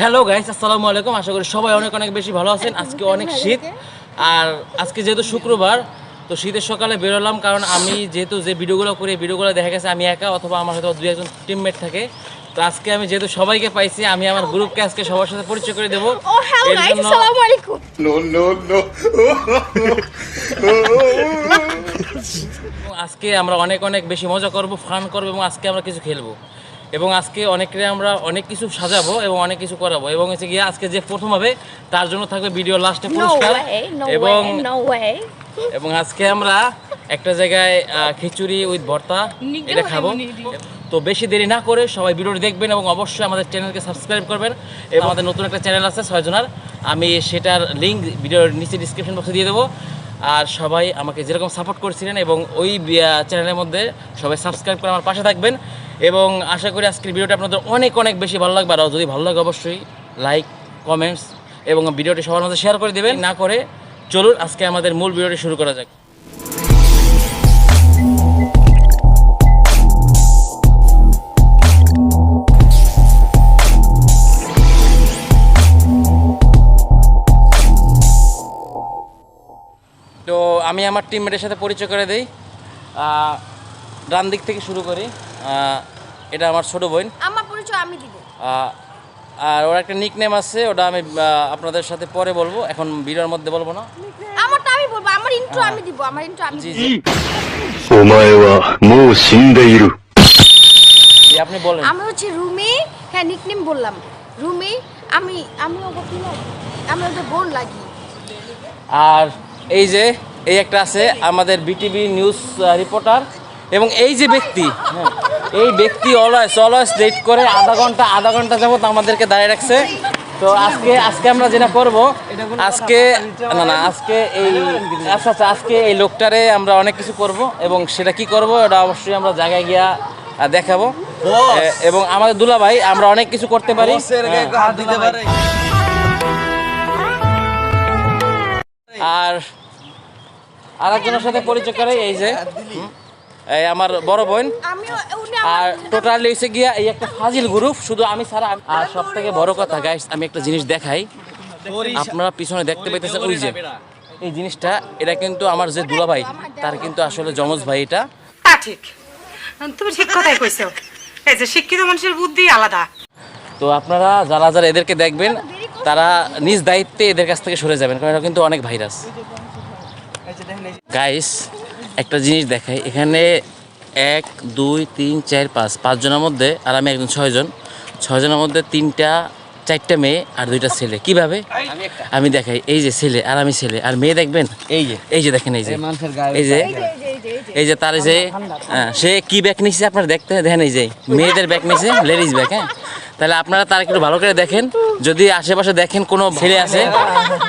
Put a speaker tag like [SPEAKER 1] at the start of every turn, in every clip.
[SPEAKER 1] Hello guys আসসালামু আলাইকুম। আশা করি সবাই অনেক অনেক বেশি ভালো আছেন। আজকে অনেক শীত। আর আজকে যেহেতু শুক্রবার তো শীতের সকালে বেরোলাম কারণ আমি যেহেতু যে ভিডিওগুলো করি ভিডিওগুলো দেখা গেছে আমি একা অথবা আমার হয়তো দুই একজন টিমমেট থাকে। তো আজকে আমি যেহেতু সবাইকে পাইছি আমি আমার গ্রুপকে আজকে সবার সাথে পরিচয় করে দেবো। আজকে আমরা অনেক অনেক বেশি মজা করব ফান করব এবং আজকে আমরা কিছু খেলব। এবং আজকে অনেকরে আমরা অনেক কিছু সাজাবো এবং অনেক কিছু করাবো। এবং হচ্ছে গিয়ে আজকে যে প্রথম হবে তার জন্য থাকবে ভিডিও লাস্টে পুরস্কার। এবং এবং আজকে আমরা একটা জায়গায় খিচুড়ি উইথ ভর্তা এটা খাব। তো বেশি দেরি না করে সবাই ভিডিওটি দেখবেন এবং অবশ্যই আমাদের চ্যানেলকে সাবস্ক্রাইব করবেন। এবং আমাদের নতুন একটা চ্যানেল আছে ছয়জনার। আমি সেটার লিঙ্ক ভিডিওর নিচে ডিসক্রিপশন বক্সে দিয়ে দেবো। আর সবাই আমাকে যেরকম সাপোর্ট করছিলেন এবং ওই চ্যানেলের মধ্যে সবাই সাবস্ক্রাইব করে আমার পাশে থাকবেন। এবং আশা করি আজকের ভিডিওটা আপনাদের অনেক অনেক বেশি ভালো লাগবে। আর যদি ভালো লাগে অবশ্যই লাইক কমেন্টস এবং ভিডিওটি সবার মধ্যে শেয়ার করে দেবেন। না করে চলুন, আজকে আমাদের মূল ভিডিওটি শুরু করা যাক। তো আমি আমার টিমমেটের সাথে পরিচয় করে দিই। ডান দিক থেকে শুরু করি। এটা আমার ছোট বোন।
[SPEAKER 2] আমার পরিচয় আমি দিব।
[SPEAKER 1] আর ওর একটা নিকনেম আছে ওটা আমি আপনাদের সাথে পরে বলব। এখন ভিডিওর মধ্যে বলব না।
[SPEAKER 2] আমারটা আমি বলব আমার ইন্ট্রো আমি দিব আমার ইন্ট্রো আমি
[SPEAKER 1] জি জি।
[SPEAKER 3] ওমায়ে ওয়া মো শিন্দে
[SPEAKER 1] ইরু আপনি বলেন।
[SPEAKER 2] আমি হচ্ছে রুমি হ্যাঁ নিকনেম বললাম। রুমি আমি আমি ওকে কি আমি ওকে বোন লাগি।
[SPEAKER 1] আর এই যে এই একটা আছে আমাদের বিটিভি নিউজ রিপোর্টার এবং এই যে ব্যক্তি হ্যাঁ, এই ব্যক্তি অলওয়েজ অলওয়েজ লেট করে আধা ঘণ্টা আধা ঘণ্টা যাবত আমাদেরকে দাঁড়িয়ে রাখছে। তো আজকে আজকে আমরা যেটা করব আজকে না না আজকে এই আচ্ছা আচ্ছা আজকে এই লোকটারে আমরা অনেক কিছু করব এবং সেটা কি করব এটা অবশ্যই আমরা জায়গায় গিয়া দেখাবো। এবং আমাদের দুলা ভাই আমরা অনেক কিছু করতে পারি। আর আরেকজনের সাথে পরিচয় করে এই যে এই আমার বড় বোন। আর
[SPEAKER 2] আমার
[SPEAKER 1] টোটালি হচ্ছে গিয়া এই একটা ফাজিল গ্রুপ শুধু আমি ছাড়া আর সব থেকে বড় কথা গাইস আমি একটা জিনিস দেখাই। আপনারা পিছনে দেখতে পাইতেছেন ওই যে এই জিনিসটা এটা কিন্তু আমার যে দুলা ভাই তার কিন্তু আসলে যমজ ভাই এটা।
[SPEAKER 4] তা ঠিক। তুমি ঠিক কথাই কইছো। এই যে শিক্ষিত মানুষের বুদ্ধি আলাদা।
[SPEAKER 1] তো আপনারা যারা যারা এদেরকে দেখবেন তারা নিজ দায়িত্বে এদের কাছ থেকে সরে যাবেন কারণ এটা কিন্তু অনেক ভাইরাস গাইস একটা জিনিস দেখাই। এখানে এক দুই তিন চার পাঁচ পাঁচজনের মধ্যে আর আমি একজন ছয়জন ছয়জনের মধ্যে তিনটা চারটা মেয়ে আর দুইটা ছেলে। কীভাবে? আমি দেখাই। এই যে ছেলে আর আমি ছেলে। আর মেয়ে দেখবেন? এই যে। এই যে দেখেন এই যে। এই যে। এই যে তার এই যে হ্যাঁ, সে কি ব্যাগ নিচ্ছে আপনারা দেখতে? দেখেন এই যে মেয়েদের ব্যাগ নিচ্ছে লেডিস ব্যাগ হ্যাঁ? তাহলে আপনারা তার একটু ভালো করে দেখেন। যদি আশেপাশে দেখেন কোনো ছেলে আছে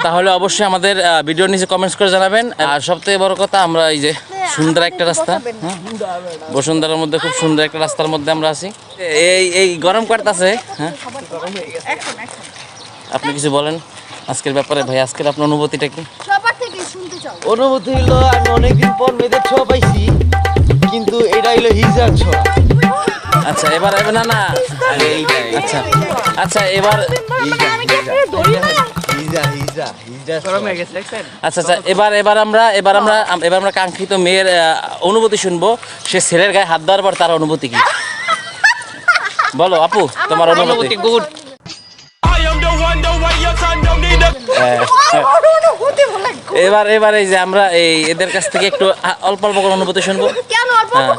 [SPEAKER 1] তাহলে অবশ্যই আমাদের ভিডিওর নিচে কমেন্টস করে জানাবেন। আর সবথেকে বড় কথা আমরা এই যে সুন্দর একটা রাস্তা হ্যাঁ? বসুন্ধরার মধ্যে খুব সুন্দর একটা রাস্তার মধ্যে আমরা আছি। এই এই গরম কাটতাছে হ্যাঁ? আপনি কিছু বলেন? আজকের ব্যাপারে ভাই আজকের আপনার অনুভূতিটা কি?
[SPEAKER 2] সবার থেকে শুনতে চাও।
[SPEAKER 5] অনুভূতি হইল আমি অনেকদিন পর মেয়েদের ছোঁয়া পাইছি কিন্তু এটা হইল হিজার ছোঁয়া।
[SPEAKER 1] আচ্ছা এবার না না। আচ্ছা আচ্ছা এবার আচ্ছা আচ্ছা এবার এবার আমরা এবার আমরা এবার আমরা কাঙ্ক্ষিত মেয়ের অনুভূতি শুনব। সে ছেলের গায়ে হাত দেওয়ার পর তার অনুভূতি কি? বলো আপু তোমার অনুভূতি। গুড। এবার এবার এই যে আমরা এই এদের কাছ থেকে একটু অল্প অল্প করে অনুভূতি শুনব। হ্যাঁ।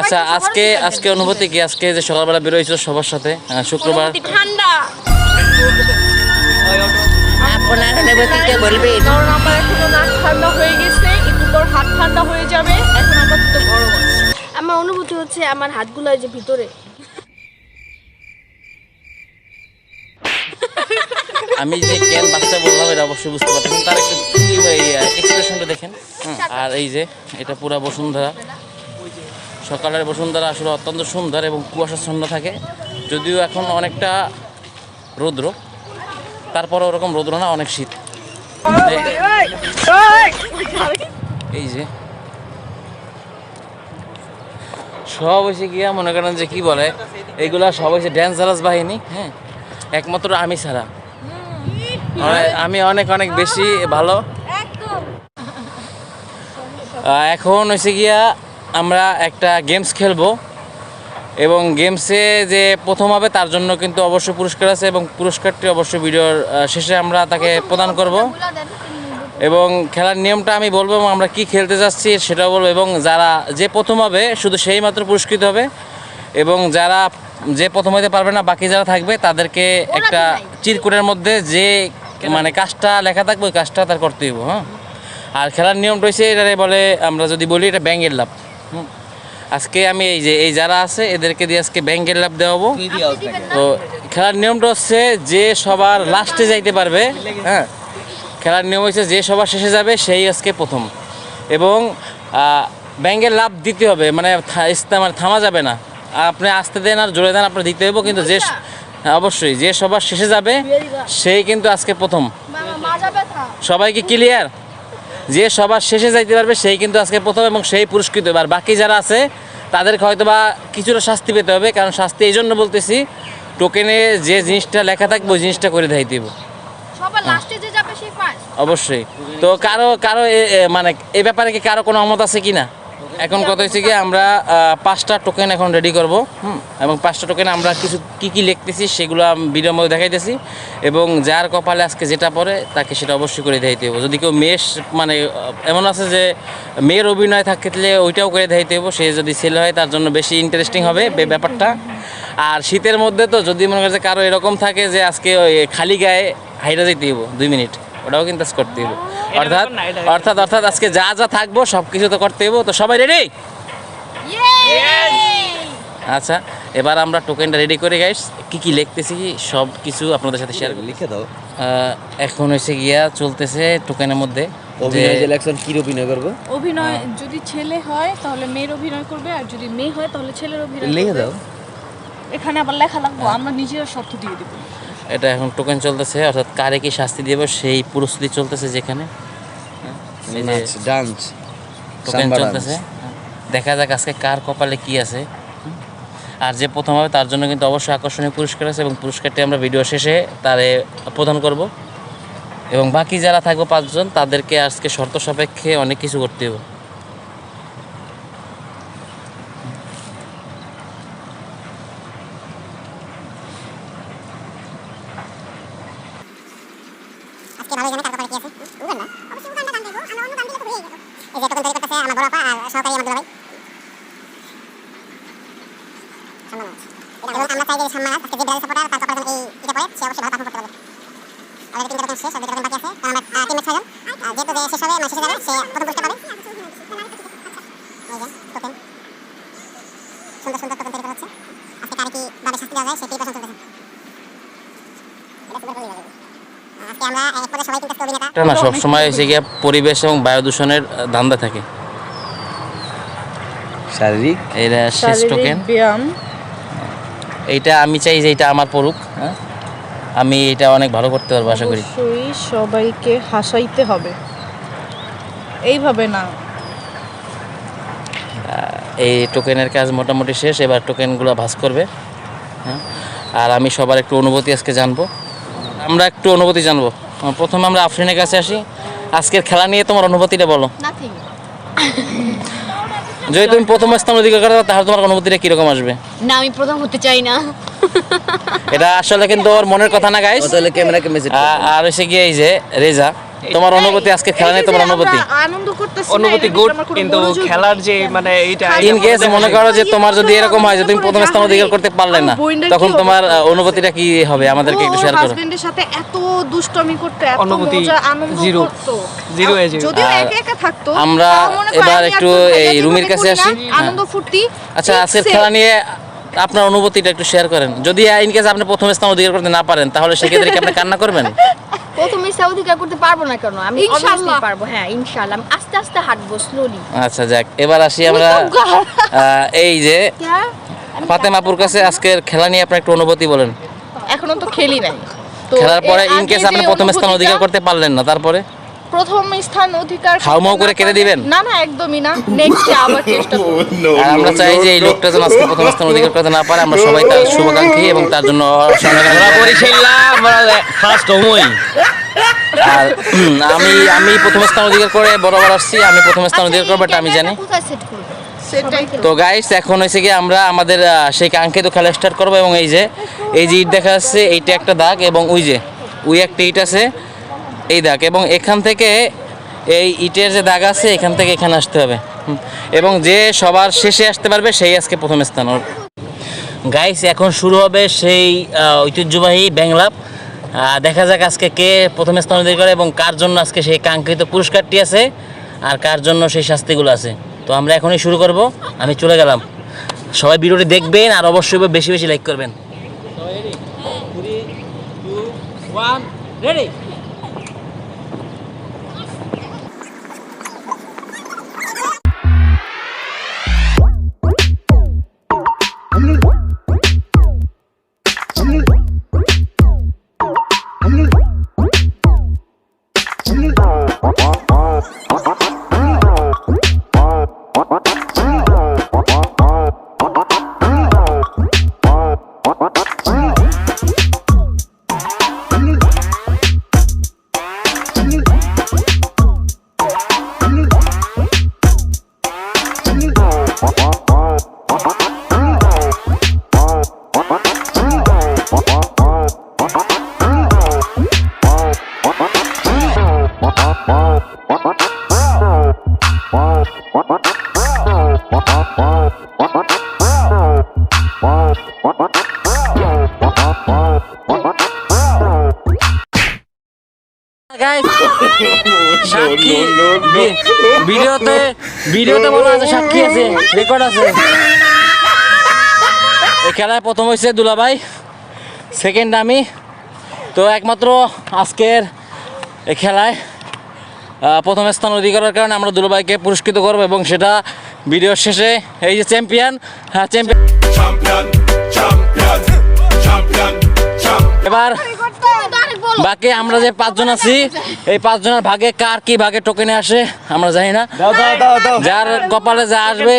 [SPEAKER 1] আচ্ছা আজকে আজকে অনুভূতি কি? আজকে যে সকালবেলা বেরোইছিল সবার সাথে শুক্রবার।
[SPEAKER 2] ঠান্ডা।
[SPEAKER 6] আপনার অনুভূতিকে বলবেন
[SPEAKER 7] কারণ আমার এখনও নাক ঠান্ডা হয়ে গেছে একটু পর হাত ঠান্ডা হয়ে যাবে এখন আপাতত গরম আছে।
[SPEAKER 2] আমার অনুভূতি হচ্ছে আমার হাতগুলো এই যে ভিতরে।
[SPEAKER 1] আমি যে কেন বাচ্চা বললাম এটা অবশ্যই বুঝতে পারতেন তার একটু এক্সপ্রেশনটা দেখেন। হুম, আর এই যে এটা পুরা বসুন্ধরা। সকালের বসুন্ধরা আসলে অত্যন্ত সুন্দর এবং কুয়াশাচ্ছন্ন থাকে। যদিও এখন অনেকটা রৌদ্র তারপরে ওরকম রৌদ্র না অনেক শীত। এই যে। সব হয়েছে গিয়া মনে করেন যে কি বলে এইগুলা সব হয়েছে ড্যান্সারাস বাহিনী হ্যাঁ? একমাত্র আমি ছাড়া। আমি অনেক অনেক বেশি ভালো। এখন হয়েছে গিয়া আমরা একটা গেমস খেলব। এবং গেমসে যে প্রথম হবে তার জন্য কিন্তু অবশ্যই পুরস্কার আছে এবং পুরস্কারটি অবশ্যই ভিডিওর শেষে আমরা তাকে প্রদান করব। এবং খেলার নিয়মটা আমি বলব এবং আমরা কি খেলতে যাচ্ছি সেটাও বলব। এবং যারা যে প্রথম হবে শুধু সেই মাত্র পুরস্কৃত হবে এবং যারা যে প্রথম হতে পারবে না বাকি যারা থাকবে তাদেরকে একটা চিরকুটের মধ্যে যে মানে কাজটা লেখা থাকবে ওই কাজটা তার করতে হইব হ্যাঁ? আর খেলার নিয়ম রয়েছে এটারে বলে আমরা যদি বলি এটা ব্যাঙ্গের লাভ হুম। আজকে আমি এই যে এই যারা আছে এদেরকে দিয়ে আজকে ব্যাংকের লাভ দেওয়াবো। তো খেলার নিয়মটা হচ্ছে যে সবার লাস্টে যাইতে পারবে হ্যাঁ? খেলার নিয়ম হচ্ছে যে সবার শেষে যাবে সেই আজকে প্রথম। এবং ব্যাঙ্গের লাভ দিতে হবে মানে মানে থামা যাবে না। আপনি আসতে দেন আর জোরে দেন আপনার দিতে হবে কিন্তু যে হ্যাঁ, অবশ্যই যে সবার শেষে যাবে সেই কিন্তু আজকে প্রথম। সবাইকে ক্লিয়ার যে সবার শেষে যাইতে পারবে সেই কিন্তু আজকে প্রথম এবং সেই পুরস্কৃত। হবে আর বাকি যারা আছে তাদেরকে হয়তো বা কিছুটা শাস্তি পেতে হবে কারণ শাস্তি এই জন্য বলতেছি টোকেনে যে জিনিসটা লেখা থাকবে ওই জিনিসটা করে দেখাই দিব। অবশ্যই। তো কারও কারও মানে এ ব্যাপারে কি কারও কোনো অমত আছে কি না এখন কথা হচ্ছে কি, আমরা পাঁচটা টোকেন এখন রেডি করব, হুম? এবং পাঁচটা টোকেন আমরা কিছু, কি কি লিখতেছি সেগুলো ভিডিওর মধ্যে দেখাইতেছি, এবং যার কপালে আজকে যেটা পড়ে তাকে সেটা অবশ্যই করে দেখাইতে হবে যদি কেউ মেয়ে মানে এমন আছে যে মেয়ের অভিনয় থাকতে থাকলে ওইটাও করে দেখাইতে হব সে যদি ছেলে হয় তার জন্য বেশি ইন্টারেস্টিং হবে ব্যাপারটা। আর শীতের মধ্যে তো যদি মনে করছে কারও এরকম থাকে যে আজকে ওই খালি গায়ে হাইটা যেতে হইব, দুই মিনিট। ওটাও কিন্তু করতে হইব। অর্থাৎ অর্থাৎ অর্থাৎ আজকে যা যা থাকব সব কিছু তো করতে হইব। তো সবাই রেডি আচ্ছা এবার আমরা টোকেনটা রেডি করে গাইস কি কি লিখতেছি সব কিছু আপনাদের সাথে শেয়ার করি।
[SPEAKER 5] লিখে দাও।
[SPEAKER 1] এখন হয়েছে গিয়া চলতেছে টোকেনের মধ্যে
[SPEAKER 5] অভিনয়
[SPEAKER 1] যে
[SPEAKER 5] কি অভিনয় করব?
[SPEAKER 7] অভিনয় যদি ছেলে হয় তাহলে মেয়ের অভিনয় করবে আর যদি মেয়ে হয় তাহলে ছেলের অভিনয়
[SPEAKER 5] লিখে দাও।
[SPEAKER 7] এখানে আবার লেখা লাগবো আমরা নিজেরা শর্ত দিয়ে দেবো।
[SPEAKER 1] এটা এখন টোকেন চলতেছে অর্থাৎ কারে কি শাস্তি দেব সেই প্রস্তুতি চলতেছে যেখানে।
[SPEAKER 5] ডান্স
[SPEAKER 1] টোকেন চলতেছে। দেখা যাক আজকে কার কপালে কি আছে। আর যে প্রথম হবে তার জন্য কিন্তু অবশ্যই আকর্ষণীয় পুরস্কার আছে এবং পুরস্কারটি আমরা ভিডিও শেষে তারে প্রদান করব। এবং বাকি যারা থাকব পাঁচজন তাদেরকে আজকে শর্ত সাপেক্ষে অনেক কিছু করতে হবে
[SPEAKER 8] আজকে ভালো জানে কার কপালে কি আছে উগান না অবশ্যই উগানটা গান দেবো আমরা অন্য গান দিলে তো হয়ে যেত এই যে তখন তৈরি করতেছে আমার বড় আপা আর সহকারী আমার দুলাভাই সম্মান আছে এবং আমরা চাই যে সম্মান আজকে যে ব্রাজিল সাপোর্টার তার কপালে যেন এই এটা পড়ে সে অবশ্যই ভালো পারফর্ম করতে পারবে আমাদের তিনটা দোকান শেষ আর দুটো দোকান বাকি আছে কারণ আমরা টিমে ছয়জন আর যেহেতু যে শেষ হবে মানে শেষে যাবে সে প্রথম পুরস্কার পাবে টোকেন। সুন্দর সুন্দর টোকেন তৈরি করা হচ্ছে। আজকে কারে কি ভাবে শাস্তি দেওয়া যায় সেই প্রিপারেশন চলতেছে এটা
[SPEAKER 1] না সবসময় এসে গিয়ে পরিবেশ এবং বায়ু দূষণের ধান্দা থাকে।
[SPEAKER 5] শারীরিক?
[SPEAKER 1] এটা শেষ টোকেন। এইটা আমি চাই যে এটা আমার পড়ুক হ্যাঁ? আমি এটা অনেক ভালো করতে পারব আশা করি।
[SPEAKER 7] সবাইকে হাসাইতে হবে। এইভাবে না।
[SPEAKER 1] এই টোকেনের কাজ মোটামুটি শেষ এবার টোকেনগুলো ভাস করবে হ্যাঁ? আর আমি সবার একটু অনুভূতি আজকে জানব। আমরা একটু অনুভূতি জানব। প্রথমে আমরা আফরিনের কাছে আসি। আজকের খেলা নিয়ে তোমার অনুভূতিটা বলো। যদি তুমি প্রথম স্থান অধিকার করো তাহলে তোমার অনুভূতিটা কীরকম আসবে?
[SPEAKER 2] না আমি প্রথম হতে চাই না।
[SPEAKER 1] এটা আসলে কিন্তু ওর মনের কথা না গাইস
[SPEAKER 5] ও তাহলে ক্যামেরাকে মেসেজ
[SPEAKER 1] আর এসে গিয়ে এই যে রেজা। তোমার অনুভূতি আজকে খেলা নিয়ে তোমার অনুভূতি?
[SPEAKER 7] আনন্দ করতেছি
[SPEAKER 9] অনুভূতি গুড কিন্তু খেলার যে মানে এইটা
[SPEAKER 1] ইন কেস মনে করো যে তোমার যদি এরকম হয় যে তুমি প্রথম স্থান অধিকার করতে পারলে না তখন তোমার অনুভূতিটা কি হবে? আমাদেরকে একটু শেয়ার করো।
[SPEAKER 7] হাজবেন্ডের সাথে এত দুষ্টমি করতে এত
[SPEAKER 9] অনুভূতি
[SPEAKER 7] মজা আনন্দ
[SPEAKER 9] zero।
[SPEAKER 7] করতো।
[SPEAKER 9] Zero এ zero।
[SPEAKER 7] যদিও একা একা থাকতো
[SPEAKER 1] আমরা এবার একটু এই রুমির কাছে আসি। হ্যাঁ।
[SPEAKER 7] আনন্দ ফুর্তি
[SPEAKER 1] আচ্ছা আজকের খেলা নিয়ে আপনার অনুভূতিটা একটু শেয়ার করেন। যদি ইন কেস আপনি প্রথম স্থান অধিকার করতে না পারেন তাহলে সেক্ষেত্রে কি আপনি কান্না করবেন?
[SPEAKER 2] প্রথমে করতে পারব না কেন? আমি
[SPEAKER 7] ইনশাআল্লাহ।
[SPEAKER 2] পারব। হ্যাঁ ইনশাআল্লাহ আমি আস্তে আস্তে হাঁটবো স্লোলি
[SPEAKER 1] আচ্ছা যাক এবার আসি আমরা আহ, এই যে ফাতেমাপুর কাছে আজকের খেলা নিয়ে আপনার একটু অনুভূতি বলেন।
[SPEAKER 7] এখনও তো খেলি নাই।
[SPEAKER 1] খেলার পরে ইন কেস আপনি প্রথম স্থান অধিকার করতে পারলেন না তারপরে?
[SPEAKER 7] প্রথম স্থান অধিকার
[SPEAKER 1] হাউমাউ করে কেটে দিবেন?
[SPEAKER 7] না না একদমই না। নেক্সটে আবার চেষ্টা করব।
[SPEAKER 1] আর আমরা চাই যে এই লোকটা যেন আজকে প্রথম স্থান অধিকার করতে না পারে আমরা সবাই তার শুভাকাঙ্ক্ষী এবং তার জন্য
[SPEAKER 9] ফার্স্ট হমই
[SPEAKER 1] আর আমি আমি প্রথম স্থান অধিকার করে বরাবর আসছি আমি প্রথম স্থান অধিকার করব এটা আমি জানি। তো। গাইস এখন হয়েছে কি আমরা আমাদের সেই কাঙ্ক্ষিত খেলা স্টার্ট করব এবং এই যে এই যে ইট দেখা যাচ্ছে এইটা একটা দাগ এবং ওই যে ওই একটা ইট আছে। এই দাগ এবং এখান থেকে এই ইটের যে দাগ আছে, এখান থেকে এখানে আসতে হবে। এবং যে সবার শেষে আসতে পারবে, সেই আজকে প্রথম স্থান। ওর গাইস এখন শুরু হবে সেই ঐতিহ্যবাহী ব্যাংলাপ দেখা যাক আজকে কে প্রথম স্থান অধিকার করে এবং কার জন্য আজকে সেই কাঙ্ক্ষিত পুরস্কারটি আছে আর কার জন্য সেই শাস্তিগুলো আছে। তো আমরা এখনই শুরু করব। আমি চলে গেলাম। সবাই ভিডিওটি দেখবেন আর অবশ্যই বেশি বেশি লাইক করবেন। রেডি আছে রেকর্ড আছে। এই খেলায় প্রথম হয়েছে দুলাভাই সেকেন্ড আমি। তো একমাত্র আজকের এই খেলায় প্রথম স্থান অধিকারের কারণে আমরা দুলাভাইকে পুরস্কৃত করব এবং সেটা ভিডিওর শেষে এই যে চ্যাম্পিয়ন হ্যাঁ চ্যাম্পিয়ন এবার বাকি আমরা যে পাঁচজন আছি এই পাঁচজনের ভাগে কার কি ভাগে টোকেনে আসে আমরা জানি না। যার কপালে যা আসবে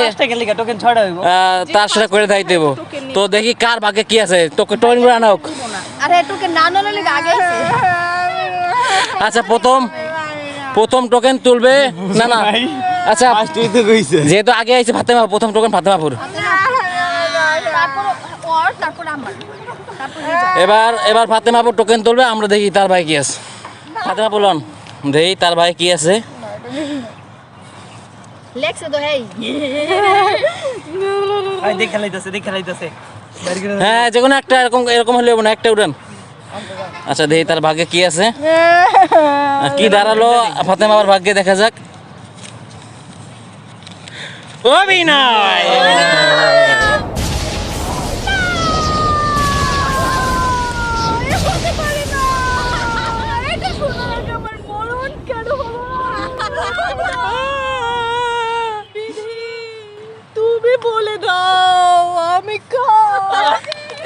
[SPEAKER 1] তার সাথে করে দায়িত্ব দেবো। তো দেখি কার ভাগে কি আছে। তোকে টোকেন করে আনা হোক। আচ্ছা প্রথম প্রথম টোকেন তুলবে না না। আচ্ছা যেহেতু আগে আইছে ফাতেমা প্রথম টোকেন ফাতেমাপুর।
[SPEAKER 2] তারপর আমার। তারপর।
[SPEAKER 1] এবার এবার ফাতেমাপুর টোকেন তুলবে আমরা দেখি তার ভাই কি আছে। ফাতেমা বলুন দেখি তার ভাই কি আছে। হ্যাঁ যে কোনো একটা এরকম এরকম হলে না একটা উঠান আচ্ছা দেখি তার ভাগ্যে কি আছে। কি দাঁড়াল ফাতেমা আবার ভাগ্যে দেখা যাক। অভিনয়!
[SPEAKER 7] তুমি বলে দাও আমি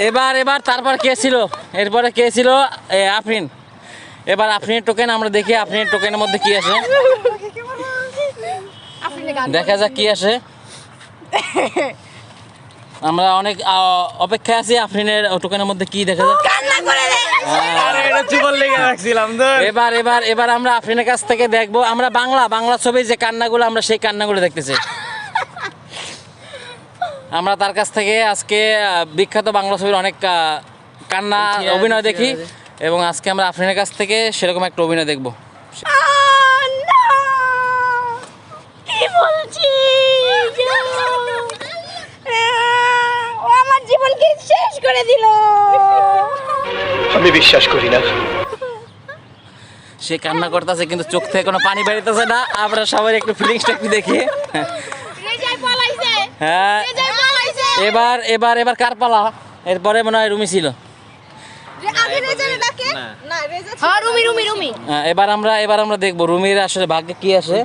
[SPEAKER 1] এবার এবার তারপর কে ছিল? এরপরে কে ছিল? আফরিন। এবার আফরিনের টোকেন আমরা দেখি আফরিনের টোকেনের মধ্যে কি আছে দেখা যাক কি আসে। আমরা অনেক আহ, অপেক্ষায় আছি আফরিনের টোকেনের মধ্যে কি দেখা যাক।
[SPEAKER 9] তো
[SPEAKER 1] এবার এবার এবার আমরা আফরিনের কাছ থেকে দেখব। আমরা বাংলা বাংলা ছবি যে কান্নাগুলো আমরা সেই কান্নাগুলো দেখতেছি। আমরা তার কাছ থেকে আজকে বিখ্যাত বাংলা ছবির অনেক কান্না অভিনয় দেখি এবং আজকে আমরা আফরিনের কাছ থেকে সেরকম একটা অভিনয় দেখব।
[SPEAKER 2] কি বলছিস ও আমার জীবনকে শেষ করে দিল।
[SPEAKER 3] আমি বিশ্বাস করি না।
[SPEAKER 1] সে কান্না করতেছে কিন্তু চোখ থেকে কোনো পানি বেরোতেছে না। আমরা সবাই একটু ফিলিংসটা একটু দেখি। হ্যাঁ। এবার এবার এবার কার পালা? এরপরে মনে হয় রুমি ছিল।
[SPEAKER 2] আগে রেজাই ডাকে? না। রেজা রুমি রুমি রুমি।
[SPEAKER 1] এবার আমরা এবার আমরা দেখব রুমির আসলে ভাগ্যে কি আসে।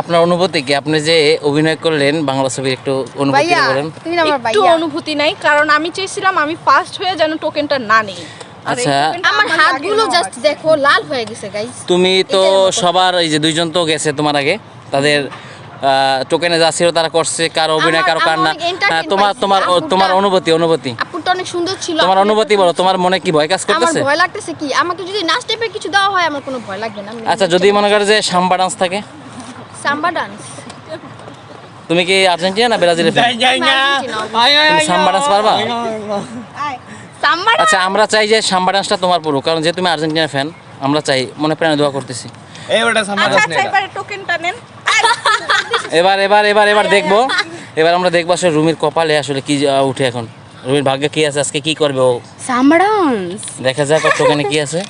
[SPEAKER 1] আপনার অনুভূতি কি? আপনি যে অভিনয় করলেন বাংলা ছবির একটু অনুভূতি বলেন।
[SPEAKER 2] তুমি আমার
[SPEAKER 7] একটু অনুভূতি নাই কারণ আমি চেয়েছিলাম আমি ফার্স্ট হয়ে যেন টোকেনটা না নেই।
[SPEAKER 1] আচ্ছা
[SPEAKER 2] আমার হাতগুলো জাস্ট দেখো লাল হয়ে গেছে গাইস
[SPEAKER 1] তুমি তো সবার এই যে দুইজন তো গেছে তোমার আগে তাদের টোকেনে যা ছিল তারা করছে কারও অভিনয়
[SPEAKER 2] কারও
[SPEAKER 1] কার না হ্যাঁ, তোমার তোমার তোমার অনুভূতি অনুভূতি।
[SPEAKER 2] আপুরটা অনেক সুন্দর ছিল
[SPEAKER 1] তোমার অনুভূতি বলো তোমার মনে কি ভয় কাজ
[SPEAKER 2] আমার ভয় লাগতেছে কি? আমাকে যদি নাচ টাইপের কিছু দেওয়া হয় আমার কোনো ভয় লাগবে না
[SPEAKER 1] আচ্ছা যদি মনে করো যে সাম্বা ডান্স থাকে?
[SPEAKER 2] সাম্বা ডান্স
[SPEAKER 1] তুমি কি আর্জেন্টিনা না ব্রাজিলের? তুমি সাম্বা ডান্স পারবা? আচ্ছা আমরা চাই যে সাম্বা ডান্সটা তোমার পুরো কারণ যে তুমি আর্জেন্টিনা ফ্যান আমরা চাই মনে প্রাণে দোয়া করতেছি।
[SPEAKER 9] এই ওটা সামনে
[SPEAKER 7] আচ্ছা আচ্ছা এবারে টোকেনটা নেন।
[SPEAKER 1] এবার এবার এবার এবার দেখব। এবার আমরা দেখব আসলে রুমির কপালে আসলে কি উঠে এখন। রুমির ভাগ্যে কি আছে আজকে কি করবে ও? দেখা যাক টোকেনে কি আছে।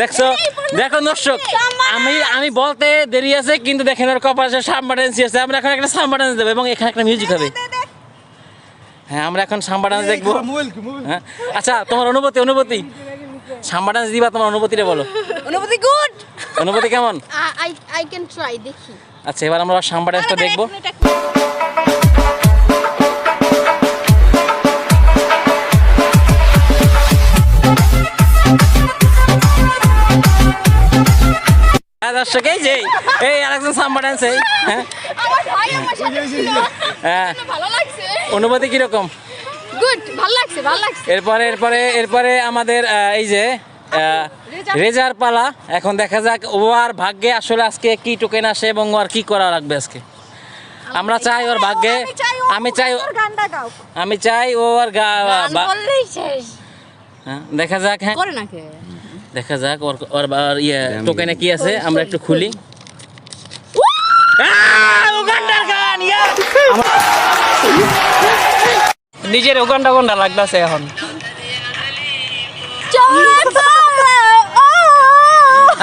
[SPEAKER 1] দেখছ? দেখো দর্শক আমি আমি বলতে দেরি আছে কিন্তু দেখেন ওর কপালে সাম্বা ডান্স আছে। আমরা এখন একটা সাম্বা ডান্স দেবো এবং এখানে একটা মিউজিক হবে। হ্যাঁ আমরা এখন সাম্বা ডান্স দেখব। হ্যাঁ। আচ্ছা তোমার অনুভূতি অনুভূতি? সাম্বা ডান্স দিবা তোমার অনুভূতিটা বলো।
[SPEAKER 7] অনুভূতি গুড।
[SPEAKER 1] অনুভূতি কেমন?
[SPEAKER 2] আই আই ক্যান ট্রাই দেখি।
[SPEAKER 1] আচ্ছা এবার আমরা সাম্বা ডান্সটা দেখব। দর্শক এই যে এই আরেকজন সাম্বা ডান্স এই হ্যাঁ? হ্যাঁ।
[SPEAKER 2] ভালো লাগছে।
[SPEAKER 1] অনুভূতি কীরকম?
[SPEAKER 2] গুড ভালো লাগছে ভালো লাগছে।
[SPEAKER 1] এরপরে এরপরে এরপরে আমাদের এই যে রেজার। পালা। এখন দেখা যাক ও আর ভাগ্যে আসলে আজকে কি টোকেন আসে এবং ও আর কি করা লাগবে আজকে? আমরা চাই ওর ভাগ্যে আমি চাই আমি চাই ও আর গা- হ্যাঁ, দেখা যাক হ্যাঁ। দেখা যাক ওর ওর ইয়ে টোকেনে কি আছে? আমরা একটু খুলি।
[SPEAKER 9] নিজের ওখানটা কোনটা লাগতেছে এখন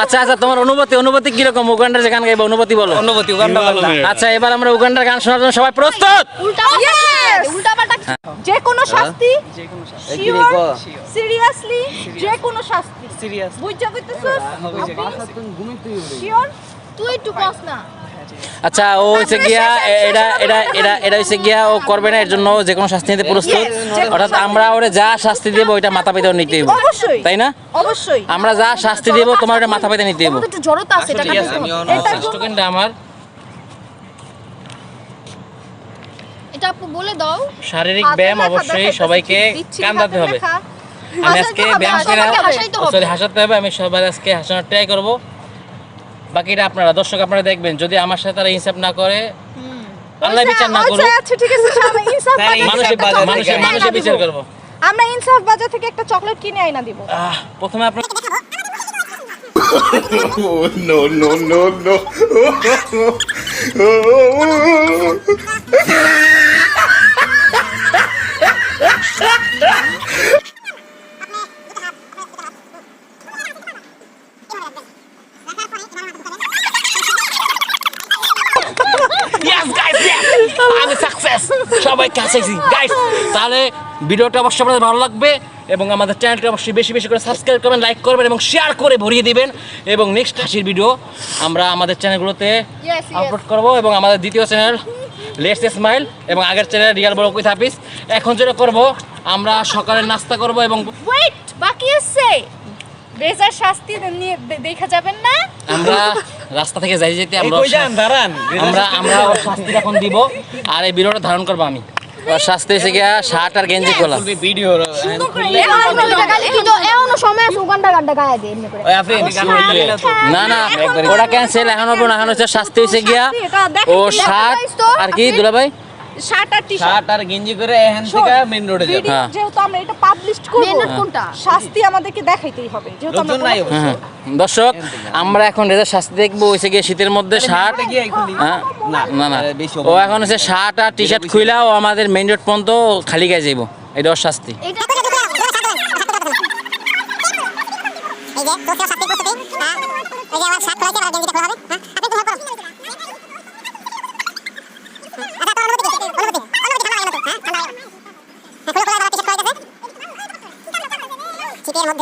[SPEAKER 1] আচ্ছা আচ্ছা তোমার অনুভূতি অনুভূতি কীরকম? উগান্ডার যে গান গাইবে অনুভূতি বলো।
[SPEAKER 9] অনুভূতি কোনটা
[SPEAKER 1] আচ্ছা এবার আমরা উগান্ডার গান শোনার জন্য সবাই প্রস্তুত?
[SPEAKER 7] যে কোনো শাস্তি শিওর সিরিয়াসলি যে কোনো শাস্তি
[SPEAKER 9] সিরিয়াস
[SPEAKER 7] বুঝা কইতেছস শিওর
[SPEAKER 2] তুই একটু কস না
[SPEAKER 1] আচ্ছা ও হচ্ছে গিয়া এটা এটা এটা এটা হচ্ছে গিয়া ও করবে না এর জন্য যে কোনো শাস্তি নিতে প্রস্তুত অর্থাৎ আমরা ওরে যা শাস্তি দেবো ওইটা মাথা পেতে নিতে দেবো তাই না
[SPEAKER 7] অবশ্যই
[SPEAKER 1] আমরা যা শাস্তি দেবো তোমার ওটা মাথা পেতে নিতে দেবো
[SPEAKER 2] একটু জড়তা আছে এটা
[SPEAKER 1] আমার
[SPEAKER 2] এটা আপু বলে দাও।
[SPEAKER 1] শারীরিক ব্যায়াম অবশ্যই সবাইকে কান্দাতে হবে। আমি আজকে ব্যায়াম করে। সরি হাসাতে হবে। আমি সবাই আজকে হাসানোর ট্রাই করব। বাকিটা আপনারা দর্শক আপনারা দেখবেন যদি আমার সাথে তারা ইনসাফ না করে আল্লাহ বিচার না করুক।
[SPEAKER 7] আচ্ছা আচ্ছা ঠিক আছে আমরা ইনসাফ বাজার
[SPEAKER 1] মানুষের মানুষের মানুষের বিচার। করব।
[SPEAKER 7] আমরা ইনসাফ বাজার থেকে একটা চকলেট কিনে আইনা দিব।
[SPEAKER 1] আহ, প্রথমে আপনার
[SPEAKER 3] Oh, no, no, no, no.
[SPEAKER 1] আমি সাকসেস সবাই কাছেছি গাইস তাহলে ভিডিওটা অবশ্যই আপনাদের ভালো লাগবে। এবং আমাদের চ্যানেলটা অবশ্যই বেশি বেশি করে সাবস্ক্রাইব করবেন লাইক করবেন এবং শেয়ার করে ভরিয়ে দিবেন। এবং নেক্সট হাসির ভিডিও আমরা আমাদের চ্যানেলগুলোতে. আপলোড করব এবং আমাদের দ্বিতীয় চ্যানেল লেটস স্মাইল এবং আগের চ্যানেল রিয়াল বড় কুইথ হাফিজ এখন যেটা করব আমরা সকালে নাস্তা করব এবং
[SPEAKER 7] ওয়েট বাকি আছে। রেজার শাস্তি নিয়ে দেখা যাবেন না।
[SPEAKER 1] আমরা রাস্তা থেকে যাই যেতে আমরা আমরা আমরা শাস্তি এখন দিব। আর এই ভিডিওটা ধারণ করব আমি। শাস্তি হয়েছে গিয়া শার্ট আর গেঞ্জি খোলা
[SPEAKER 9] ভিডিও আপনি গান বললে
[SPEAKER 1] না না ওটা ক্যান্সেল এখন হবে না এখন হচ্ছে শাস্তি হয়েছে গিয়া ও শার্ট আর কি দুলাভাই?
[SPEAKER 7] শার্ট আর টি
[SPEAKER 9] শার্ট আর গেঞ্জি করে এখান থেকে রোডে যাবে
[SPEAKER 1] হ্যাঁ।
[SPEAKER 7] যেহেতু আমরা এটা পাবলিশ করব
[SPEAKER 2] Main road কোনটা?
[SPEAKER 7] শাস্তি আমাদেরকে দেখাইতেই হবে যেহেতু আমরা
[SPEAKER 9] নাই
[SPEAKER 7] কোনো-
[SPEAKER 9] অবশ্য।
[SPEAKER 1] হ্যাঁ দর্শক আমরা এখন রেজার শাস্তি দেখব গিয়ে শীতের মধ্যে শার্ট। হ্যাঁ।
[SPEAKER 9] না
[SPEAKER 1] না ও এখন হচ্ছে শার্ট আর টি শার্ট খুইলা ও আমাদের মেইন রোড পর্যন্ত খালি গায়ে যাইব। এটা ওর শাস্তি।
[SPEAKER 8] এই যে তোর শাস্তি প্রস্তুতি হ্যাঁ। এই যে আমার শার্ট আর গেঞ্জিটা খোলা হবে। হ্যাঁ। আপনি একটু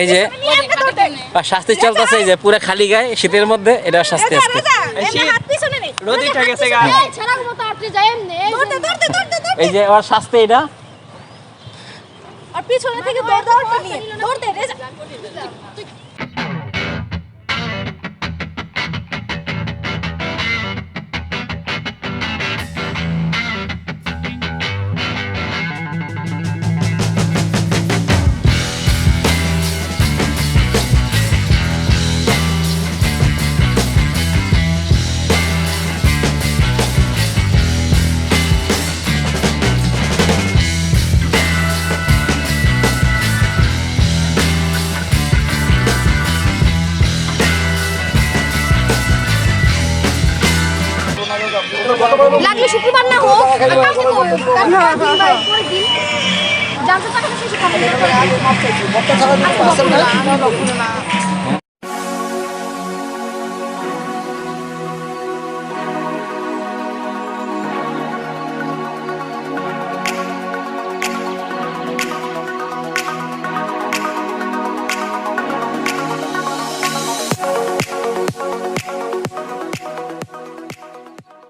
[SPEAKER 8] এই যে
[SPEAKER 1] আর শাস্তি চলতেছে এই যে পুরো খালি গায়ে শীতের মধ্যে এটা শাস্তি
[SPEAKER 9] গা
[SPEAKER 2] এই যে-
[SPEAKER 1] এই যে ওর শাস্তি এটা।
[SPEAKER 7] আর পিছনে থেকে দৌড় দৌড় নিয়ে। দৌড় দে
[SPEAKER 2] লাগলে শুক্রবার না হোক কালকে দিন। জানতে শেষে।